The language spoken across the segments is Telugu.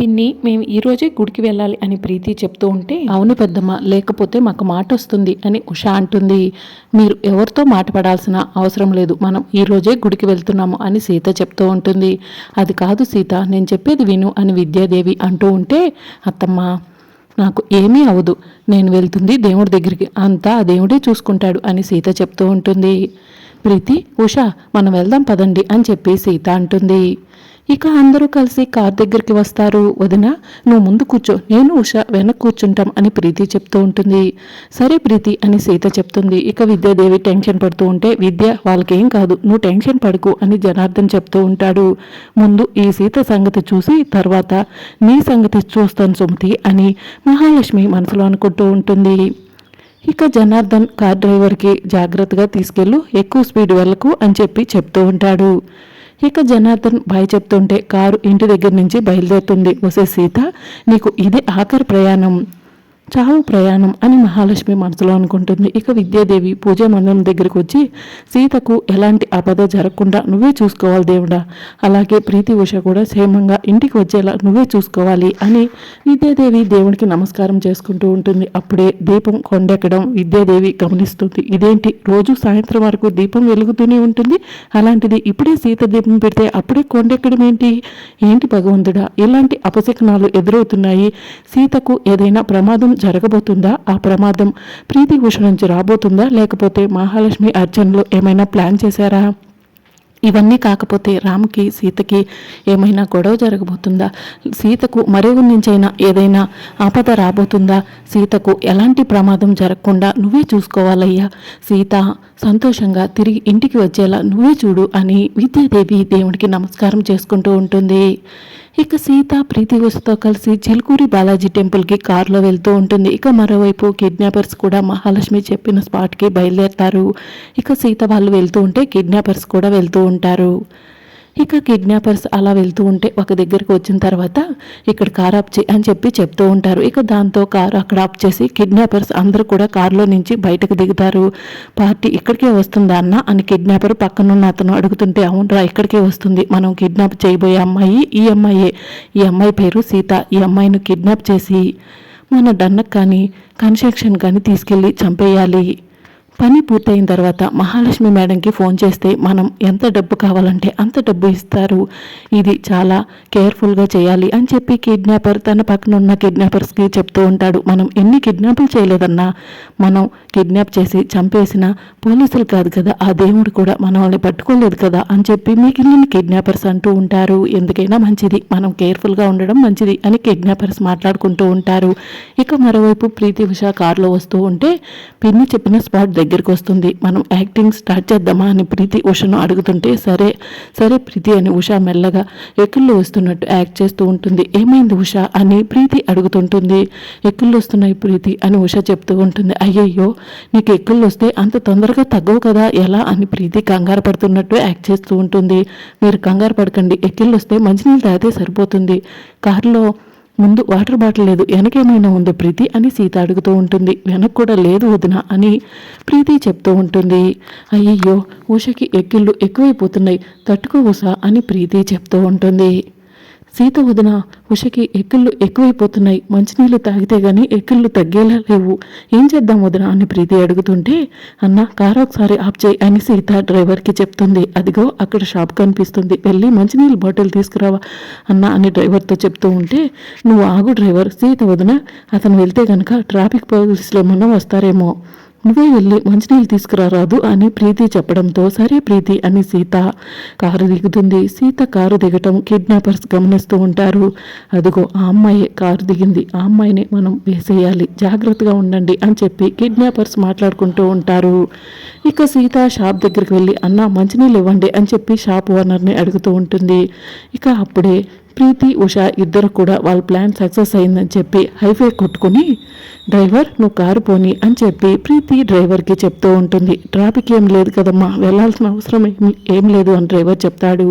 పిన్ని మేము ఈరోజే గుడికి వెళ్ళాలి అని ప్రీతి చెప్తూ ఉంటే అవును పెద్దమ్మ లేకపోతే మాకు మాట వస్తుంది అని ఉషా అంటుంది. మీరు ఎవరితో మాట పడాల్సిన అవసరం లేదు మనం ఈరోజే గుడికి వెళ్తున్నాము అని సీత చెప్తూ ఉంటుంది. అది కాదు సీత నేను చెప్పేది విను అని విద్యాదేవి అంటూ ఉంటే అత్తమ్మ నాకు ఏమీ అవదు నేను వెళ్తుంది దేవుడి దగ్గరికి అంతా ఆ దేవుడే చూసుకుంటాడు అని సీత చెప్తూ ఉంటుంది. ప్రీతి ఉష మనం వెళ్దాం పదండి అని చెప్పి సీత అంటుంది. ఇక అందరూ కలిసి కార్ దగ్గరికి వస్తారు. వదిన నువ్వు ముందు కూర్చో. నేను ఉష వెనక కూర్చుంటాం అని ప్రీతి చెప్తూ ఉంటుంది. సరే ప్రీతి అని సీత చెప్తుంది. ఇక విద్యాదేవి టెన్షన్ పడుతూ ఉంటే విద్య వాళ్ళకేం కాదు నువ్వు టెన్షన్ పడుకు అని జనార్దన్ చెప్తూ ఉంటాడు. ముందు ఈ సీత సంగతి చూసి తర్వాత నీ సంగతి చూస్తాను సుమతి అని మహాలక్ష్మి మనసులో అనుకుంటూ ఉంటుంది. ఇక జనార్దన్ కార్ డ్రైవర్కి జాగ్రత్తగా తీసుకెళ్ళు ఎక్కువ స్పీడ్ వెళ్ళకు అని చెప్పి చెప్తూ ఉంటాడు. ఇక జనార్దన్ భయ చెప్తుంటే కారు ఇంటి దగ్గర నుంచి బయలుదేరుతుంది. వసే సీత నీకు ఇది ఆఖరి ప్రయాణం. చావు ప్రయాణం అని మహాలక్ష్మి మనసులో అనుకుంటుంది. ఇక విద్యాదేవి పూజా మందిరం దగ్గరకు వచ్చి సీతకు ఎలాంటి ఆపద జరగకుండా నువ్వే చూసుకోవాలి దేవుడా. అలాగే ప్రీతి ఉష కూడా క్షేమంగా ఇంటికి వచ్చేలా నువ్వే చూసుకోవాలి అని విద్యాదేవి దేవుడికి నమస్కారం చేసుకుంటూ ఉంటుంది. అప్పుడే దీపం కొండెక్కడం విద్యాదేవి గమనిస్తుంది. ఇదేంటి? రోజు సాయంత్రం వరకు దీపం వెలుగుతూనే ఉంటుంది. అలాంటిది ఇప్పుడే సీత దీపం పెడితే అప్పుడే కొండెక్కడం ఏంటి? ఏంటి భగవంతుడా? ఇలాంటి అపశకనాలు ఎదురవుతున్నాయి. సీతకు ఏదైనా ప్రమాదం జరగబోతుందా? ఆ ప్రమాదం ప్రీతి ఉష నుంచి రాబోతుందా? లేకపోతే మహాలక్ష్మి అర్జున్లు ఏమైనా ప్లాన్ చేశారా? ఇవన్నీ కాకపోతే రామ్కి సీతకి ఏమైనా గొడవ జరగబోతుందా? సీతకు మరొక నుంచైనా ఏదైనా ఆపద రాబోతుందా? సీతకు ఎలాంటి ప్రమాదం జరగకుండా నువ్వే చూసుకోవాలయ్యా. సీత సంతోషంగా తిరిగి ఇంటికి వచ్చేలా నువ్వే చూడు అని విద్యాదేవి దేవుడికి నమస్కారం చేసుకుంటూ ఉంటుంది. ఇక సీత ప్రీతి వసుతో కలిసి చిలుకూరి బాలాజీ టెంపుల్కి కారులో వెళ్తూ ఉంటుంది. ఇక మరోవైపు కిడ్నాపర్స్ కూడా మహాలక్ష్మి చెప్పిన స్పాట్కి బయలుదేరతారు. ఇక సీత వాళ్ళు వెళ్తూ ఉంటే కిడ్నాపర్స్ కూడా వెళ్తూ ఉంటారు. ఇక కిడ్నాపర్స్ అలా వెళ్తూ ఉంటే ఒక దగ్గరికి వచ్చిన తర్వాత ఇక్కడ కార్ ఆప్ చే అని చెప్పి చెప్తూ ఉంటారు. ఇక దాంతో కారు అక్కడ ఆప్ చేసి కిడ్నాపర్స్ అందరూ కూడా కారులో నుంచి బయటకు దిగుతారు. పార్టీ ఇక్కడికే వస్తుందా అన్న? అని కిడ్నాపర్ పక్కనున్న అతను అడుగుతుంటే అవునరా ఇక్కడికే వస్తుంది. మనం కిడ్నాప్ చేయబోయే అమ్మాయి ఈ అమ్మాయే. ఈ అమ్మాయి పేరు సీత. ఈ అమ్మాయిని కిడ్నాప్ చేసి మన డన్నకు కానీ కన్స్ట్రక్షన్ కానీ తీసుకెళ్ళి చంపేయాలి. పని పూర్తయిన తర్వాత మహాలక్ష్మి మేడంకి ఫోన్ చేస్తే మనం ఎంత డబ్బు కావాలంటే అంత డబ్బు ఇస్తారు. ఇది చాలా కేర్ఫుల్గా చేయాలి అని చెప్పి కిడ్నాపర్ తన పక్కన ఉన్న కిడ్నాపర్స్కి చెప్తూ ఉంటాడు. మనం ఎన్ని కిడ్నాపులు చేయలేదన్నా మనం కిడ్నాప్ చేసి చంపేసిన పోలీసులు కాదు కదా ఆ దేవుడు కూడా మనల్ని పట్టుకోలేదు కదా అని చెప్పి మిగిలిన కిడ్నాపర్స్ అంటూ ఉంటారు. ఎందుకైనా మంచిది మనం కేర్ఫుల్గా ఉండడం మంచిది అని కిడ్నాపర్స్ మాట్లాడుకుంటూ ఉంటారు. ఇక మరోవైపు ప్రీతి ఉష కారులో వస్తూ ఉంటే పిన్ని చెప్పిన స్పాట్ దగ్గర దగ్గరికి వస్తుంది. మనం యాక్టింగ్ స్టార్ట్ చేద్దామా అని ప్రీతి ఉషను అడుగుతుంటే సరే సరే ప్రీతి అని ఉష మెల్లగా ఎక్కుల్లో వస్తున్నట్టు యాక్ట్ చేస్తూ ఉంటుంది. ఏమైంది ఉష అని ప్రీతి అడుగుతుంటుంది. ఎక్కుళ్ళు వస్తున్నాయి ప్రీతి అని ఉష చెప్తూ ఉంటుంది. అయ్యయ్యో నీకు ఎక్కుళ్ళు వస్తే అంత తొందరగా తగ్గవు కదా ఎలా అని ప్రీతి కంగారు పడుతున్నట్టు యాక్ట్ చేస్తూ ఉంటుంది. మీరు కంగారు పడకండి. ఎక్కిళ్ళు వస్తే మంచినీళ్ళు తాగితే సరిపోతుంది. కారులో ముందు వాటర్ బాటిల్ లేదు వెనకేమైనా ఉందో ప్రీతి అని సీత అడుగుతూ ఉంటుంది. వెనక్ కూడా లేదు వదిన అని ప్రీతి చెప్తూ ఉంటుంది. అయ్యయ్యో ఉషకి ఎక్కిళ్ళు ఎక్కువైపోతున్నాయి తట్టుకో ఉష అని ప్రీతి చెప్తూ ఉంటుంది. సీత వదిన ఉషకి ఎక్కిళ్ళు ఎక్కువైపోతున్నాయి. మంచినీళ్ళు తాగితే గాని ఎక్కిళ్ళు తగ్గేలా లేవు. ఏం చేద్దాం వదిన అని ప్రీతి అడుగుతుంటే అన్న కారు ఒకసారి ఆఫ్ చేయి అని సీత డ్రైవర్కి చెప్తుంది. అదిగో అక్కడ షాప్ కనిపిస్తుంది. వెళ్ళి మంచినీళ్ళు బాటిల్ తీసుకురావా అన్న అని డ్రైవర్తో చెప్తూ ఉంటే నువ్వు ఆగు డ్రైవర్ సీత వదిన అతను వెళ్తే గనక ట్రాఫిక్ పోలీసులు ఏమన్నా వస్తారేమో. నువ్వే వెళ్ళి మంచినీళ్ళు తీసుకురారాదు అని ప్రీతి చెప్పడంతో సరే ప్రీతి అని సీత కారు దిగుతుంది. సీత కారు దిగటం కిడ్నాపర్స్ గమనిస్తూ ఉంటారు. అదిగో ఆ అమ్మాయి కారు దిగింది. ఆ అమ్మాయిని మనం వేసేయాలి. జాగ్రత్తగా ఉండండి అని చెప్పి కిడ్నాపర్స్ మాట్లాడుకుంటూ ఉంటారు. ఇక సీత షాప్ దగ్గరికి వెళ్ళి అన్న మంచినీళ్ళు ఇవ్వండి అని చెప్పి షాప్ ఓనర్ని అడుగుతూ ఉంటుంది. ఇక అప్పుడే ప్రీతి ఉష ఇద్దరు కూడా వాళ్ళ ప్లాన్ సక్సెస్ అయిందని చెప్పి హైవే కొట్టుకుని డ్రైవర్ నువ్వు కారు పోని అని చెప్పి ప్రీతి డ్రైవర్కి చెప్తూ ఉంటుంది. ట్రాఫిక్ ఏం లేదు కదమ్మా వెళ్ళాల్సిన అవసరం ఏం ఏం లేదు అని డ్రైవర్ చెప్తాడు.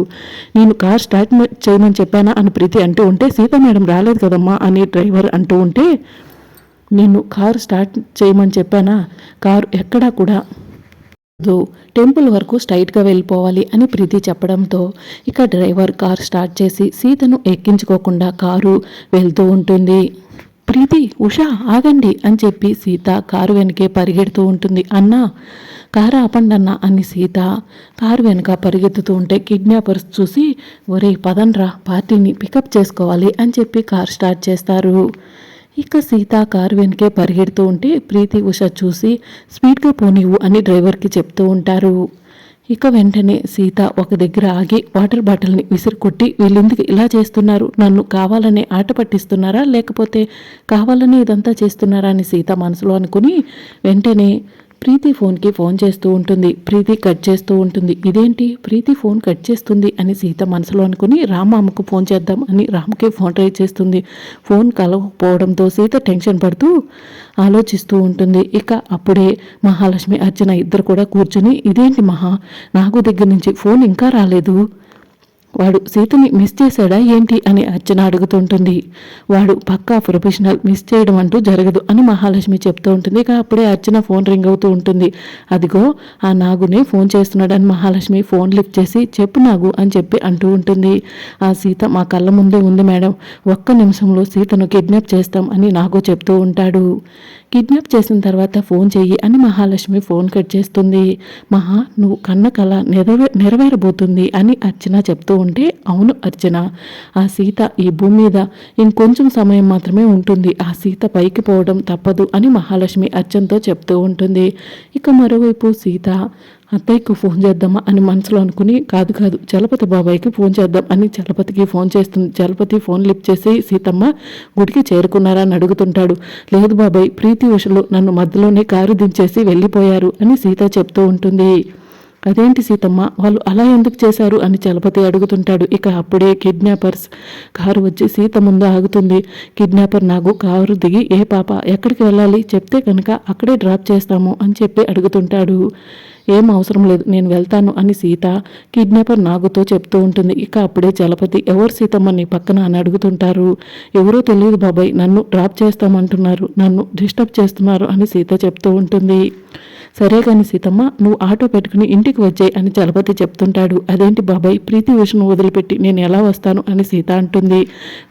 నేను కార్ స్టార్ట్ చేయమని చెప్పానా అని ప్రీతి అంటూ ఉంటే సీత మేడం రాలేదు కదమ్మా అని డ్రైవర్ అంటూ ఉంటే నేను కారు స్టార్ట్ చేయమని చెప్పానా? కారు ఎక్కడా కూడా వద్దు టెంపుల్ వరకు స్ట్రైట్గా వెళ్ళిపోవాలి అని ప్రీతి చెప్పడంతో ఇక డ్రైవర్ కార్ స్టార్ట్ చేసి సీతను ఎక్కించుకోకుండా కారు వెళ్తూ ఉంటుంది. ప్రీతి ఉషా ఆగండి అని చెప్పి సీత కారు వెనకే పరిగెడుతూ ఉంటుంది. అన్నా కారు ఆపండి అన్న అని సీత కారు వెనుక పరిగెత్తుతూ ఉంటే కిడ్నాపర్స్ చూసి ఒరే పదన్రా పార్టీని పికప్ చేసుకోవాలి అని చెప్పి కార్ స్టార్ట్ చేస్తారు. ఇక సీత కారు వెనకే పరిగెడుతూ ఉంటే ప్రీతి ఉష చూసి స్పీడ్గా పోనివ్వు అని డ్రైవర్కి చెప్తూ ఉంటారు. ఇక వెంటనే సీత ఒక దగ్గర ఆగి వాటర్ బాటిల్ని విసిరికొట్టి వీళ్ళెందుకు ఇలా చేస్తున్నారు? నన్ను కావాలనే ఆట పట్టిస్తున్నారా? లేకపోతే కావాలనే ఇదంతా చేస్తున్నారా? అని సీత మనసులో అనుకుని వెంటనే ప్రీతి ఫోన్కి ఫోన్ చేస్తూ ఉంటుంది. ప్రీతి కట్ చేస్తూ ఉంటుంది. ఇదేంటి? ప్రీతి ఫోన్ కట్ చేస్తుంది అని సీత మనసులో అనుకుని రామమ్మకు ఫోన్ చేద్దాం అని రామ్కి ఫోన్ ట్రై చేస్తుంది. ఫోన్ కలవకపోవడంతో సీత టెన్షన్ పడుతూ ఆలోచిస్తూ ఉంటుంది. ఇక అప్పుడే మహాలక్ష్మి అర్చన ఇద్దరు కూడా కూర్చుని ఇదేంటి మహా? నాకు దగ్గర నుంచి ఫోన్ ఇంకా రాలేదు. వాడు సీతని మిస్ చేశాడా ఏంటి అని అర్చన అడుగుతుంటుంది. వాడు పక్కా ప్రొఫెషనల్ మిస్ చేయడం అంటూ జరగదు అని మహాలక్ష్మి చెప్తూ ఉంటుంది. ఇక అప్పుడే అర్చన ఫోన్ రింగ్ అవుతూ ఉంటుంది. అదిగో ఆ నాగునే ఫోన్ చేస్తున్నాడని మహాలక్ష్మి ఫోన్ లిఫ్ట్ చేసి చెప్పు నాగు అని చెప్పి అంటూ ఉంటుంది. ఆ సీత మా కళ్ళ ముందే ఉంది మేడం. ఒక్క నిమిషంలో సీతను కిడ్నాప్ చేస్తాం అని నాగు చెప్తూ ఉంటాడు. కిడ్నాప్ చేసిన తర్వాత ఫోన్ చెయ్యి అని మహాలక్ష్మి ఫోన్ కట్ చేస్తుంది. మహా నువ్వు కన్న కళ నెరవే నెరవేరబోతుంది అని అర్చన చెప్తూ ఉంటే అవును అర్చన. ఆ సీత ఈ భూమి మీద ఇంకొంచెం సమయం మాత్రమే ఉంటుంది. ఆ సీత పైకి పోవడం తప్పదు అని మహాలక్ష్మి అర్చనతో చెప్తూ ఉంటుంది. ఇక మరోవైపు సీత అత్తయ్యకు ఫోన్ చేద్దామా అని మనసులో అనుకుని కాదు కాదు చలపతి బాబాయ్కి ఫోన్ చేద్దాం అని చలపతికి ఫోన్ చేస్తుంది. చలపతి ఫోన్ లిఫ్ట్ చేసి సీతమ్మ గుడికి చేరుకున్నారా అని అడుగుతుంటాడు. లేదు బాబాయ్ ప్రీతి ఉషలు నన్ను మధ్యలోనే కారు దించేసి వెళ్ళిపోయారు అని సీత చెప్తూ ఉంటుంది. అదేంటి సీతమ్మ? వాళ్ళు అలా ఎందుకు చేశారు అని చలపతి అడుగుతుంటాడు. ఇక అప్పుడే కిడ్నాపర్స్ కారు వచ్చి సీత ముందు ఆగుతుంది. కిడ్నాపర్ నాకు కారు దిగి ఏ పాప ఎక్కడికి వెళ్ళాలి? చెప్తే కనుక అక్కడే డ్రాప్ చేస్తాము అని చెప్పి అడుగుతుంటాడు. ఏం అవసరం లేదు నేను వెళ్తాను అని సీత కిడ్నాపర్ నాగుతో చెప్తూ ఉంటుంది. ఇక అప్పుడే చలపతి ఎవరు సీతమ్మ నీ పక్కన? అని అడుగుతుంటారు. ఎవరో తెలియదు బాబాయ్ నన్ను డ్రాప్ చేస్తామంటున్నారు నన్ను డిస్టర్బ్ చేస్తున్నారు అని సీత చెప్తూ ఉంటుంది. సరే కానీ సీతమ్మ నువ్వు ఆటో పెట్టుకుని ఇంటికి వచ్చాయి అని చలపతి చెప్తుంటాడు. అదేంటి బాబాయ్ ప్రీతి విషయం వదిలిపెట్టి నేను ఎలా వస్తాను అని సీత అంటుంది.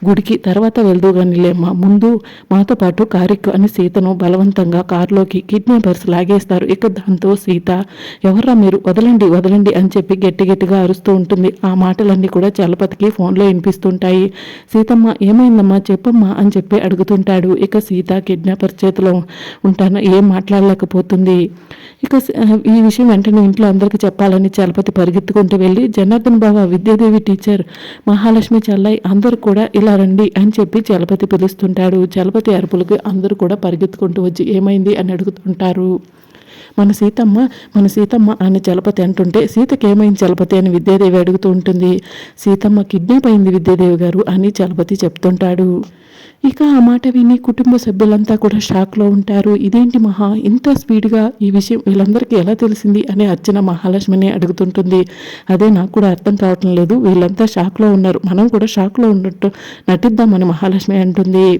గుడికి తర్వాత వెళ్దు లేమ్మా ముందు మాతో పాటు కారెక్కు అని సీతను బలవంతంగా కారులోకి కిడ్నాపర్స్ లాగేస్తారు. ఇక దాంతో సీత ఎవర్రా మీరు? వదలండి వదలండి అని చెప్పి గట్టి గట్టిగా అరుస్తూ ఉంటుంది. ఆ మాటలన్నీ కూడా చలపతికి ఫోన్లో వినిపిస్తుంటాయి. సీతమ్మ ఏమైందమ్మా? చెప్పమ్మా అని చెప్పి అడుగుతుంటాడు. ఇక సీత కిడ్నాపర్ చేతిలో ఉంటాను? ఏం మాట్లాడలేకపోతుంది? ఇక uh, ఈ విషయం వెంటనే ఇంట్లో అందరికీ చెప్పాలని చలపతి పరిగెత్తుకుంటూ వెళ్ళి జనార్దన్ బాబా విద్యాదేవి టీచర్ మహాలక్ష్మి చెల్లై అందరూ కూడా ఇలా రండి అని చెప్పి చలపతి పిలుస్తుంటాడు. చలపతి అరుపులకు అందరూ కూడా పరిగెత్తుకుంటూ వచ్చి ఏమైంది? అని అడుగుతుంటారు. మన సీతమ్మ మన సీతమ్మ అని చలపతి అంటుంటే సీతకి ఏమైంది చలపతి? అని విద్యాదేవి అడుగుతూ ఉంటుంది. సీతమ్మ కిడ్నాప్ అయింది విద్యాదేవి గారు అని చలపతి చెప్తుంటాడు. ఇక ఆ మాట విని కుటుంబ సభ్యులంతా కూడా షాక్లో ఉంటారు. ఇదేంటి మహా? ఇంత స్పీడ్గా ఈ విషయం వీళ్ళందరికీ ఎలా తెలిసింది? అని అర్చన మహాలక్ష్మిని అడుగుతుంటుంది. అదే నాకు కూడా అర్థం కావటం లేదు. వీళ్ళంతా షాక్లో ఉన్నారు. మనం కూడా షాక్లో ఉన్నట్టు నటిద్దామని మహాలక్ష్మి అంటుంది.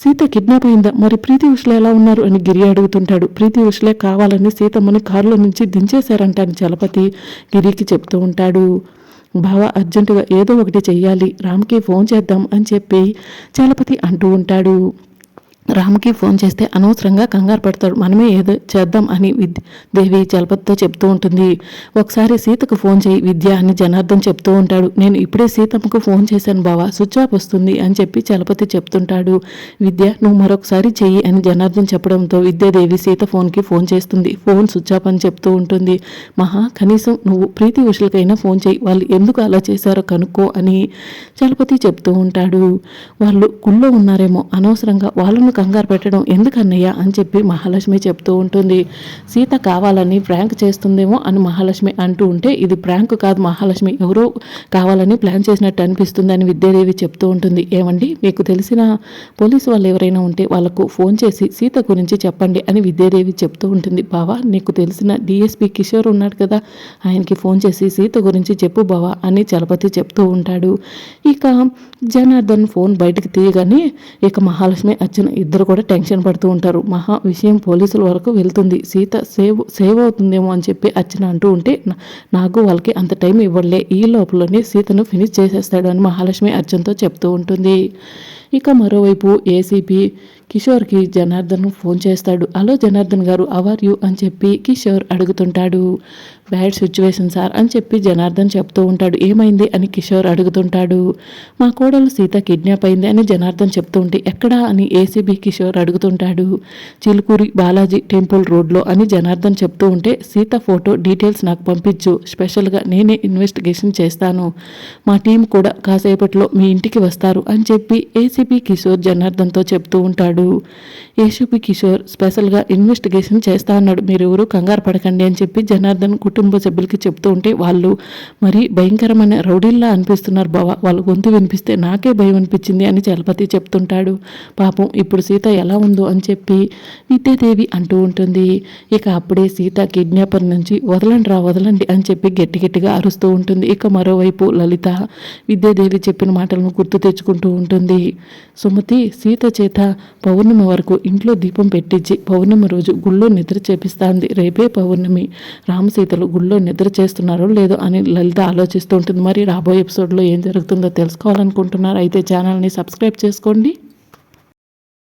సీత కిడ్నాప్ అయిందా? మరి ప్రీతి ఉషలే ఎలా ఉన్నారు? అని గిరి అడుగుతుంటాడు. ప్రీతి ఉషలే కావాలని సీతమ్మని కారులో నుంచి దించేశారంట అని చలపతి. గిరికి చెప్తూ ఉంటాడు. బావ అర్జెంటుగా ఏదో ఒకటి చెయ్యాలి. రామ్కి ఫోన్ చేద్దాం అని చెప్పి చలపతి అంటూ ఉంటాడు. రామ్కి ఫోన్ చేస్తే అనవసరంగా కంగారు పడతాడు. మనమే ఏదో చేద్దాం అని విద్య దేవి చలపతితో చెప్తూ ఉంటుంది. ఒకసారి సీతకు ఫోన్ చేయి విద్య అని జనార్దన్ చెప్తూ ఉంటాడు. నేను ఇప్పుడే సీతమ్మకు ఫోన్ చేశాను బావా స్విచ్ ఆఫ్ వస్తుంది అని చెప్పి చలపతి చెప్తుంటాడు. విద్య నువ్వు మరొకసారి చెయ్యి అని జనార్దన్ చెప్పడంతో విద్యాదేవి సీత ఫోన్కి ఫోన్ చేస్తుంది. ఫోన్ స్విచ్ ఆఫ్ అని చెప్తూ ఉంటుంది. మహా కనీసం నువ్వు ప్రీతి ఉషలకైనా ఫోన్ చేయి. వాళ్ళు ఎందుకు అలా చేశారో కనుక్కో అని చలపతి చెప్తూ ఉంటాడు. వాళ్ళు గుళ్ళో ఉన్నారేమో అనవసరంగా వాళ్ళను కంగారు పెట్టడం ఎందుకన్నయ్య అని చెప్పి మహాలక్ష్మి చెప్తూ ఉంటుంది. సీత కావాలని ప్రాంక్ చేస్తుందేమో అని మహాలక్ష్మి అంటూ ఉంటే ఇది ప్రాంక్ కాదు మహాలక్ష్మి ఎవరో కావాలని ప్లాన్ చేసినట్టు అనిపిస్తుంది అని విద్యాదేవి చెప్తూ ఉంటుంది. ఏమండి మీకు తెలిసిన పోలీసు వాళ్ళు ఎవరైనా ఉంటే వాళ్ళకు ఫోన్ చేసి సీత గురించి చెప్పండి అని విద్యాదేవి చెప్తూ ఉంటుంది. బావా నీకు తెలిసిన డిఎస్పీ కిషోర్ ఉన్నాడు కదా ఆయనకి ఫోన్ చేసి సీత గురించి చెప్పు బావా అని చలపతి చెప్తూ ఉంటాడు. ఇక జనార్దన్ ఫోన్ బయటకు తీయగానే ఇక మహాలక్ష్మి అర్చన ఇద్దరు కూడా టెన్షన్ పడుతూ ఉంటారు. మహా విషయం పోలీసుల వరకు వెళ్తుంది. సీత సేవ్ సేవ్ అవుతుందేమో అని చెప్పి అర్చన అంటూ ఉంటే నాకు వాళ్ళకి అంత టైం ఇవ్వలే ఈ లోపలనే సీతను ఫినిష్ చేసేస్తాడు అని మహాలక్ష్మి అర్జున్తో చెప్తూ ఉంటుంది. ఇక మరోవైపు ఏసీపీ కిషోర్కి జనార్దన్ ఫోన్ చేస్తాడు. Hello Janardhan garu are you? అని చెప్పి కిషోర్ అడుగుతుంటాడు. బ్యాడ్ సిచ్యువేషన్ సార్ అని చెప్పి జనార్దన్ చెప్తూ ఉంటాడు. ఏమైంది? అని కిషోర్ అడుగుతుంటాడు. మా కోడలు సీత కిడ్నాప్ అయింది అని జనార్దన్ చెప్తూ ఉంటే ఎక్కడా? అని ఏసీబీ కిషోర్ అడుగుతుంటాడు. చిలుకూరి బాలాజీ టెంపుల్ రోడ్లో అని జనార్దన్ చెప్తూ ఉంటే సీత ఫోటో డీటెయిల్స్ నాకు పంపించు. స్పెషల్గా నేనే ఇన్వెస్టిగేషన్ చేస్తాను. మా టీం కూడా కాసేపట్లో మీ ఇంటికి వస్తారు అని చెప్పి ఏసీపీ కిషోర్ జనార్దన్తో చెప్తూ ఉంటాడు. ఏసీపీ కిషోర్ స్పెషల్గా ఇన్వెస్టిగేషన్ చేస్తా అన్నాడు. మీరెవరూ కంగారు పడకండి అని చెప్పి జనార్దన్ కుటుంబ సభ్యులకి చెప్తూ ఉంటే వాళ్ళు మరి భయంకరమైన రౌడీల్లా అనిపిస్తున్నారు బావ. వాళ్ళ గొంతు వినిపిస్తే నాకే భయం అనిపించింది అని చలపతి చెప్తుంటాడు. పాపం ఇప్పుడు సీత ఎలా ఉందో అని చెప్పి విద్యాదేవి అంటూ ఉంటుంది. ఇక అప్పుడే సీత కిడ్నాపర్ నుంచి వదలండి రా వదలండి అని చెప్పి గట్టి గట్టిగా అరుస్తూ ఉంటుంది. ఇక మరోవైపు లలిత విద్యాదేవి చెప్పిన మాటలను గుర్తు తెచ్చుకుంటూ ఉంటుంది. సుమతి సీత చేత పౌర్ణమి వరకు ఇంట్లో దీపం పెట్టించి పౌర్ణమి రోజు గుళ్ళో నిద్ర చేపిస్తాంది. రేపే పౌర్ణమి. రామసీతలు గుళ్ళో నిద్ర చేస్తున్నారో లేదో అని లలిత ఆలోచిస్తూ ఉంటుంది. మరి రాబోయే ఎపిసోడ్లో ఏం జరుగుతుందో తెలుసుకోవాలనుకుంటున్నారు? అయితే ఛానల్ని సబ్స్క్రైబ్ చేసుకోండి.